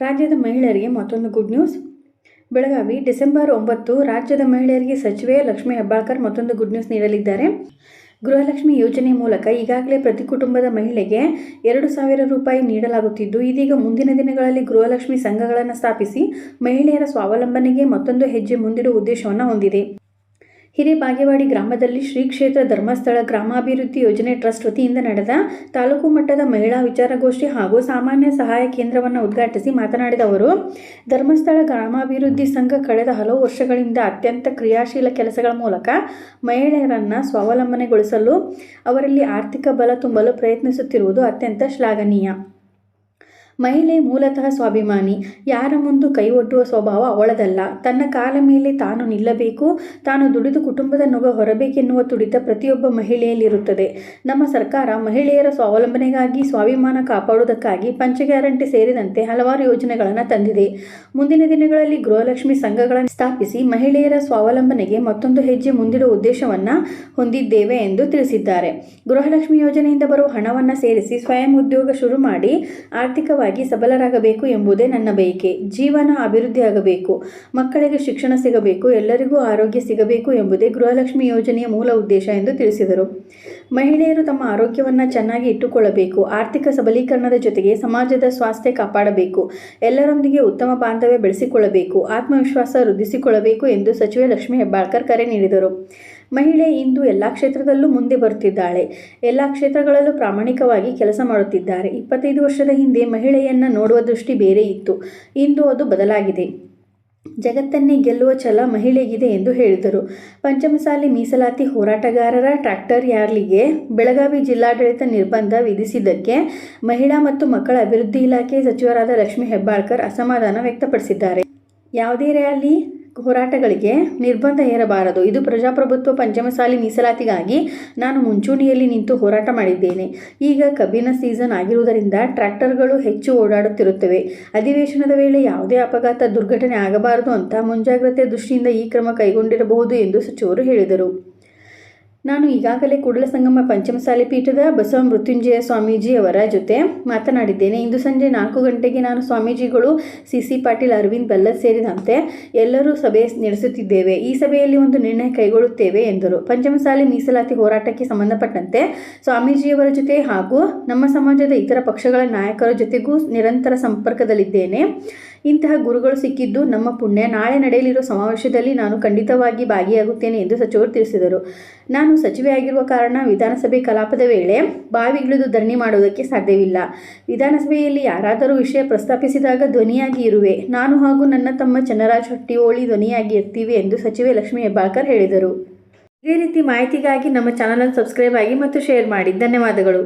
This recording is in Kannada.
ರಾಜ್ಯದ ಮಹಿಳೆಯರಿಗೆ ಮತ್ತೊಂದು ಗುಡ್ ನ್ಯೂಸ್ ಬೆಳಗಾವಿ, ಡಿಸೆಂಬರ್ ಒಂಬತ್ತು, ರಾಜ್ಯದ ಮಹಿಳೆಯರಿಗೆ ಸಚಿವೆ ಲಕ್ಷ್ಮೀ ಹೆಬ್ಬಾಳ್ಕರ್ ಮತ್ತೊಂದು ಗುಡ್ ನ್ಯೂಸ್ ನೀಡಲಿದ್ದಾರೆ. ಗೃಹಲಕ್ಷ್ಮಿ ಯೋಜನೆ ಮೂಲಕ ಈಗಾಗಲೇ ಪ್ರತಿ ಕುಟುಂಬದ ಮಹಿಳೆಗೆ ಎರಡು ಸಾವಿರ ರೂಪಾಯಿ ನೀಡಲಾಗುತ್ತಿದ್ದು, ಇದೀಗ ಮುಂದಿನ ದಿನಗಳಲ್ಲಿ ಗೃಹಲಕ್ಷ್ಮಿ ಸಂಘಗಳನ್ನು ಸ್ಥಾಪಿಸಿ ಮಹಿಳೆಯರ ಸ್ವಾವಲಂಬನೆಗೆ ಮತ್ತೊಂದು ಹೆಜ್ಜೆ ಮುಂದಿಡುವ ಉದ್ದೇಶವನ್ನು ಹೊಂದಿದೆ. ಹಿರೇಬಾಗೇವಾಡಿ ಗ್ರಾಮದಲ್ಲಿ ಶ್ರೀ ಕ್ಷೇತ್ರ ಧರ್ಮಸ್ಥಳ ಗ್ರಾಮಾಭಿವೃದ್ಧಿ ಯೋಜನೆ ಟ್ರಸ್ಟ್ ವತಿಯಿಂದ ನಡೆದ ತಾಲೂಕು ಮಟ್ಟದ ಮಹಿಳಾ ವಿಚಾರಗೋಷ್ಠಿ ಹಾಗೂ ಸಾಮಾನ್ಯ ಸಹಾಯ ಕೇಂದ್ರವನ್ನು ಉದ್ಘಾಟಿಸಿ ಮಾತನಾಡಿದ ಅವರು, ಧರ್ಮಸ್ಥಳ ಗ್ರಾಮಾಭಿವೃದ್ಧಿ ಸಂಘ ಕಳೆದ ಹಲವು ವರ್ಷಗಳಿಂದ ಅತ್ಯಂತ ಕ್ರಿಯಾಶೀಲ ಕೆಲಸಗಳ ಮೂಲಕ ಮಹಿಳೆಯರನ್ನು ಸ್ವಾವಲಂಬನೆಗೊಳಿಸಲು, ಅವರಲ್ಲಿ ಆರ್ಥಿಕ ಬಲ ತುಂಬಲು ಪ್ರಯತ್ನಿಸುತ್ತಿರುವುದು ಅತ್ಯಂತ ಶ್ಲಾಘನೀಯ. ಮಹಿಳೆ ಮೂಲತಃ ಸ್ವಾಭಿಮಾನಿ, ಯಾರ ಮುಂದೆ ಕೈ ಒಡ್ಡುವ ಸ್ವಭಾವ ಅವಳದಲ್ಲ. ತನ್ನ ಕಾಲ ಮೇಲೆ ತಾನು ನಿಲ್ಲಬೇಕು, ತಾನು ದುಡಿದು ಕುಟುಂಬದ ನೊಗ ಹೊರಬೇಕೆನ್ನುವ ತುಡಿತ ಪ್ರತಿಯೊಬ್ಬ ಮಹಿಳೆಯಲ್ಲಿರುತ್ತದೆ. ನಮ್ಮ ಸರ್ಕಾರ ಮಹಿಳೆಯರ ಸ್ವಾವಲಂಬನೆಗಾಗಿ ಸ್ವಾಭಿಮಾನ ಕಾಪಾಡುವುದಕ್ಕಾಗಿ ಪಂಚ ಗ್ಯಾರಂಟಿ ಸೇರಿದಂತೆ ಹಲವಾರು ಯೋಜನೆಗಳನ್ನು ತಂದಿದೆ. ಮುಂದಿನ ದಿನಗಳಲ್ಲಿ ಗೃಹಲಕ್ಷ್ಮಿ ಸಂಘಗಳನ್ನು ಸ್ಥಾಪಿಸಿ ಮಹಿಳೆಯರ ಸ್ವಾವಲಂಬನೆಗೆ ಮತ್ತೊಂದು ಹೆಜ್ಜೆ ಮುಂದಿಡುವ ಉದ್ದೇಶವನ್ನು ಹೊಂದಿದ್ದೇವೆ ಎಂದು ತಿಳಿಸಿದ್ದಾರೆ. ಗೃಹಲಕ್ಷ್ಮಿ ಯೋಜನೆಯಿಂದ ಬರುವ ಹಣವನ್ನು ಸೇರಿಸಿ ಸ್ವಯಂ ಉದ್ಯೋಗ ಶುರು ಮಾಡಿ ಆರ್ಥಿಕವಾಗಿ ಸಬಲರಾಗಬೇಕು ಎಂಬುದೇ ನನ್ನ ಬಯಕೆ. ಜೀವನ ಅಭಿವೃದ್ಧಿಯಾಗಬೇಕು ಮಕ್ಕಳಿಗೆ ಶಿಕ್ಷಣ ಸಿಗಬೇಕು. ಎಲ್ಲರಿಗೂ ಆರೋಗ್ಯ ಸಿಗಬೇಕು ಎಂಬುದೇ ಗೃಹಲಕ್ಷ್ಮಿ ಯೋಜನೆಯ ಮೂಲ ಉದ್ದೇಶ ಎಂದು ತಿಳಿಸಿದರು. ಮಹಿಳೆಯರು ತಮ್ಮ ಆರೋಗ್ಯವನ್ನು ಚೆನ್ನಾಗಿ ಇಟ್ಟುಕೊಳ್ಳಬೇಕು, ಆರ್ಥಿಕ ಸಬಲೀಕರಣದ ಜೊತೆಗೆ ಸಮಾಜದ ಸ್ವಾಸ್ಥ್ಯ ಕಾಪಾಡಬೇಕು, ಎಲ್ಲರೊಂದಿಗೆ ಉತ್ತಮ ಬಾಂಧವ್ಯ ಬೆಳೆಸಿಕೊಳ್ಳಬೇಕು, ಆತ್ಮವಿಶ್ವಾಸ ವೃದ್ಧಿಸಿಕೊಳ್ಳಬೇಕು ಎಂದು ಸಚಿವೆ ಲಕ್ಷ್ಮೀ ಹೆಬ್ಬಾಳ್ಕರ್ ಕರೆ ನೀಡಿದರು. ಮಹಿಳೆ ಇಂದು ಎಲ್ಲ ಕ್ಷೇತ್ರದಲ್ಲೂ ಮುಂದೆ ಬರುತ್ತಿದ್ದಾಳೆ. ಎಲ್ಲ ಕ್ಷೇತ್ರಗಳಲ್ಲೂ ಪ್ರಾಮಾಣಿಕವಾಗಿ ಕೆಲಸ ಮಾಡುತ್ತಿದ್ದಾರೆ. ಇಪ್ಪತ್ತೈದು ವರ್ಷದ ಹಿಂದೆ ಮಹಿಳೆಯನ್ನು ನೋಡುವ ದೃಷ್ಟಿ ಬೇರೆ ಇತ್ತು. ಇಂದು ಅದು ಬದಲಾಗಿದೆ. ಜಗತ್ತನ್ನೇ ಗೆಲ್ಲುವ ಛಲ ಮಹಿಳೆಗಿದೆ ಎಂದು ಹೇಳಿದರು. ಪಂಚಮಸಾಲಿ ಮೀಸಲಾತಿ ಹೋರಾಟಗಾರರ ಟ್ರ್ಯಾಕ್ಟರ್ ರ್ಯಾಲಿಗೆ ಬೆಳಗಾವಿ ಜಿಲ್ಲಾಡಳಿತ ನಿರ್ಬಂಧ ವಿಧಿಸಿದ್ದಕ್ಕೆ ಮಹಿಳಾ ಮತ್ತು ಮಕ್ಕಳ ಅಭಿವೃದ್ಧಿ ಇಲಾಖೆ ಸಚಿವರಾದ ಲಕ್ಷ್ಮೀ ಹೆಬ್ಬಾಳ್ಕರ್ ಅಸಮಾಧಾನ ವ್ಯಕ್ತಪಡಿಸಿದ್ದಾರೆ. ಯಾವುದೇ ರ್ಯಾಲಿ ಹೋರಾಟಗಳಿಗೆ ನಿರ್ಬಂಧ ಹೇರಬಾರದು. ಇದು ಪ್ರಜಾಪ್ರಭುತ್ವ ಪಂಚಮಸಾಲಿ ಮೀಸಲಾತಿಗಾಗಿ ನಾನು ಮುಂಚೂಣಿಯಲ್ಲಿ ನಿಂತು ಹೋರಾಟ ಮಾಡಿದ್ದೇನೆ. ಈಗ ಕಬ್ಬಿನ ಸೀಸನ್ ಆಗಿರುವುದರಿಂದ ಟ್ರ್ಯಾಕ್ಟರ್ಗಳು ಹೆಚ್ಚು ಓಡಾಡುತ್ತಿರುತ್ತವೆ. ಅಧಿವೇಶನದ ವೇಳೆ ಯಾವುದೇ ಅಪಘಾತ, ದುರ್ಘಟನೆ ಆಗಬಾರದು ಅಂತ ಮುಂಜಾಗ್ರತೆ ದೃಷ್ಟಿಯಿಂದ ಈ ಕ್ರಮ ಕೈಗೊಂಡಿರಬಹುದು ಎಂದು ಸಚಿವರು ಹೇಳಿದರು. ನಾನು ಈಗಾಗಲೇ ಕೂಡಲ ಸಂಗಮ ಪಂಚಮಸಾಲಿ ಪೀಠದ ಬಸವ ಮೃತ್ಯುಂಜಯ ಸ್ವಾಮೀಜಿ ಅವರ ಜೊತೆ ಮಾತನಾಡಿದ್ದೇನೆ. ಇಂದು ಸಂಜೆ ನಾಲ್ಕು ಗಂಟೆಗೆ ನಾನು ಸ್ವಾಮೀಜಿಗಳು ಸಿ ಸಿ ಪಾಟೀಲ್ ಅರವಿಂದ್ ಬೆಲ್ಲದ್ ಸೇರಿದಂತೆ ಎಲ್ಲರೂ ಸಭೆ ನಡೆಸುತ್ತಿದ್ದೇವೆ. ಈ ಸಭೆಯಲ್ಲಿ ಒಂದು ನಿರ್ಣಯ ಕೈಗೊಳ್ಳುತ್ತೇವೆ ಎಂದರು. ಪಂಚಮಸಾಲಿ ಮೀಸಲಾತಿ ಹೋರಾಟಕ್ಕೆ ಸಂಬಂಧಪಟ್ಟಂತೆ ಸ್ವಾಮೀಜಿಯವರ ಜೊತೆ ಹಾಗೂ ನಮ್ಮ ಸಮಾಜದ ಇತರ ಪಕ್ಷಗಳ ನಾಯಕರ ಜೊತೆಗೂ ನಿರಂತರ ಸಂಪರ್ಕದಲ್ಲಿದ್ದೇನೆ. ಇಂತಹ ಗುರುಗಳು ಸಿಕ್ಕಿದ್ದು ನಮ್ಮ ಪುಣ್ಯ. ನಾಳೆ ನಡೆಯಲಿರುವ ಸಮಾವೇಶದಲ್ಲಿ ನಾನು ಖಂಡಿತವಾಗಿ ಭಾಗಿಯಾಗುತ್ತೇನೆ ಎಂದು ಸಚಿವರು ತಿಳಿಸಿದರು. ನಾನು ಸಚಿವೆಯಾಗಿರುವ ಕಾರಣ ವಿಧಾನಸಭೆ ಕಲಾಪದ ವೇಳೆ ಬಾವಿಗಿಳಿದು ಧರಣಿ ಮಾಡುವುದಕ್ಕೆ ಸಾಧ್ಯವಿಲ್ಲ. ವಿಧಾನಸಭೆಯಲ್ಲಿ ಯಾರಾದರೂ ವಿಷಯ ಪ್ರಸ್ತಾಪಿಸಿದಾಗ ಧ್ವನಿಯಾಗಿ ಇರುವೆ. ನಾನು ಹಾಗೂ ನನ್ನ ತಮ್ಮ ಚನ್ನರಾಜ್ ಹೊಟ್ಟಿಹೋಳಿ ಧ್ವನಿಯಾಗಿ ಇರ್ತೀವಿ ಎಂದು ಸಚಿವೆ ಲಕ್ಷ್ಮೀ ಹೆಬ್ಬಾಳ್ಕರ್ ಹೇಳಿದರು. ಇದೇ ರೀತಿ ಮಾಹಿತಿಗಾಗಿ ನಮ್ಮ ಚಾನಲನ್ನು ಸಬ್ಸ್ಕ್ರೈಬ್ ಆಗಿ ಮತ್ತು ಶೇರ್ ಮಾಡಿ. ಧನ್ಯವಾದಗಳು.